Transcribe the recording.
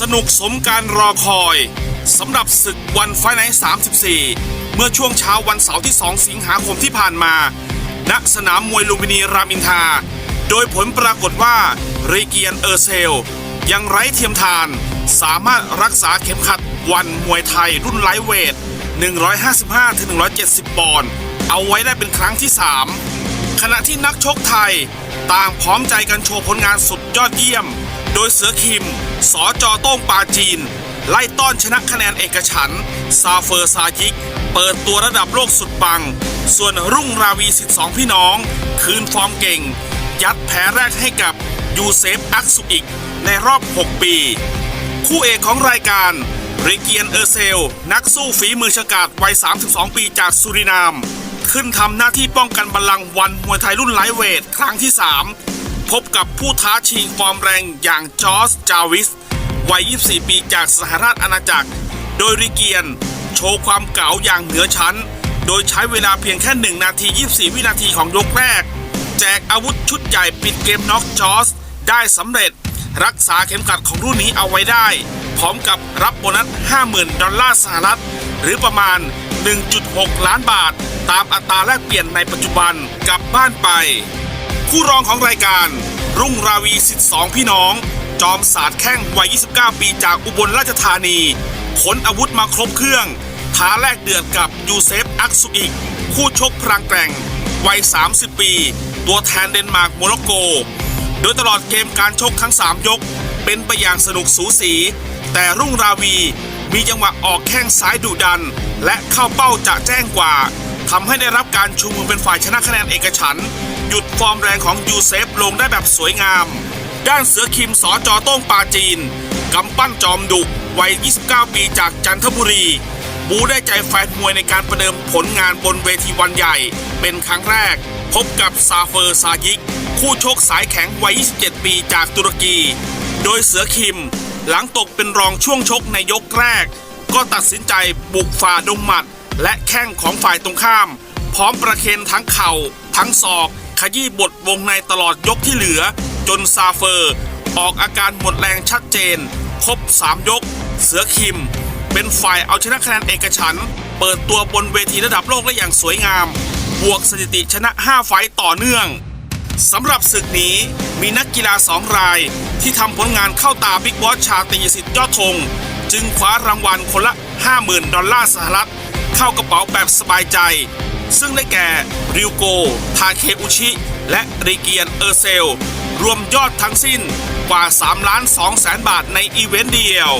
สนุกสมการรอคอยสำหรับศึกวันไฟไนท์34 เมื่อช่วงเช้าวันเสาร์ที่ 2 สิงหาคมที่ผ่านมา ณ สนามมวยลุมพินีรามอินทา โดยผลปรากฏว่าเรเกียนเออร์เซล ยังไร้เทียมทาน สามารถรักษาเข็มขัดวันมวยไทยรุ่นไลท์เวท 155-170 ปอนด์เอาไว้ได้เป็นครั้งที่ 3 ขณะที่นักชกไทย ต่างพร้อมใจกันโชว์ผลงานสุดยอดเยี่ยม โดยเสือคิม สอจอโต้งปาจีน ไล่ต้อนชนะคะแนนเอกฉันซาเฟอร์ซายิก เปิดตัวระดับโลกสุดปัง ส่วนรุ่งราวีสิทธิ์สองพี่น้อง คืนฟอร์มเก่ง ยัดแพ้แรกให้กับยูเซฟอักซุอิก ในรอบ 6 ปี คู่เอกของรายการเรเกียนเออร์เซล นักสู้ฝีมือฉกาจวัย 32 ปีจากสุรินาม ขึ้นทำหน้าที่ป้องกันบัลลังก์วันมวยไทยรุ่นไลท์เวท ครั้งที่ 3 พบกับผู้ท้าชิงฟอร์มแรงอย่างจอร์จจาวิส วัย 24 ปีจากสหราชอาณาจักร โดยริเกียน โชว์ความเก๋าอย่างเหนือชั้น โดยใช้เวลาเพียงแค่ 1 นาที 24 วินาทีของยกแรก แจกอาวุธชุดใหญ่ปิดเกมน็อกจอร์จได้สำเร็จ รักษาเข็มขัดของรุ่นนี้เอาไว้ได้ พร้อมกับรับโบนัส 50,000 ดอลลาร์สหรัฐ หรือประมาณ 1.6 ล้านบาท ตามอัตราแลกเปลี่ยนในปัจจุบันกลับบ้านไป คู่รองของรายการ รุ่งราวีสิทธิ์สองพี่น้อง จอมศาสตร์แข้งวัย 29 ปีจากอุบลราชธานีขนอาวุธมาครบเครื่องท้าแลกเดือดกับยูเซฟอักซุอิก คู่ชกพลังแกร่ง วัย 30 ปี ตัวแทนเดนมาร์กโมร็อกโก โดยตลอดเกมการชกทั้ง 3 ยก เป็นไปอย่างสนุกสูสี แต่รุ่งราวีมีจังหวะออกแข้งซ้ายดุดัน และเข้าเป้าจะแจ้งกว่าทำให้ได้รับการชูมือเป็นฝ่ายชนะคะแนนเอกฉันท ยุดฟอร์มแรงของยูเซฟลงได้แบบสวยงาม ด้านเสือคิมสอจอโต้งปาจีน กำปั้นจอมดุวัย 29 ปีจากจันทบุรี บูได้ใจแฟนมวยในการประเดิมผลงานบนเวทีวันใหญ่ เป็นครั้งแรก พบกับซาเฟอร์ซายิก คู่ชกสายแข็งวัย 27 ปีจากตุรกี โดยเสือคิม หลังตกเป็นรองช่วงชกในยกแรก ก็ตัดสินใจบุกฝ่าดงหมัด และแข้งของฝ่ายตรงข้าม พร้อมประเคนทั้งเข่า ทั้งศอก ขยี้บทวงในตลอดยกที่เหลือ จนซาเฟอร์ ออกอาการหมดแรงชัดเจน ครบ 3 ยก เสือคิม เป็นฝ่ายเอาชนะคะแนนเอกฉัน เปิดตัวบนเวทีระดับโลกได้อย่างสวยงาม บวกสถิติชนะ 5 ไฟต์ต่อเนื่องสำหรับศึกนี้มีนักกีฬาสองราย ที่ทำผลงานเข้าตาบิ๊กบอสชาตีสิทธิ์ยอดธง จึงคว้ารางวัลคนละ 50,000 ดอลลาร์สหรัฐ เข้ากระเป๋าแบบสบายใจ ซึ่งได้แก่ ริวโก ทาเคอุชิ และริเกียนเออร์เซล รวมยอดทั้งสิ้นกว่า 3 ล้าน2แสนบาทในอีเวนต์เดียว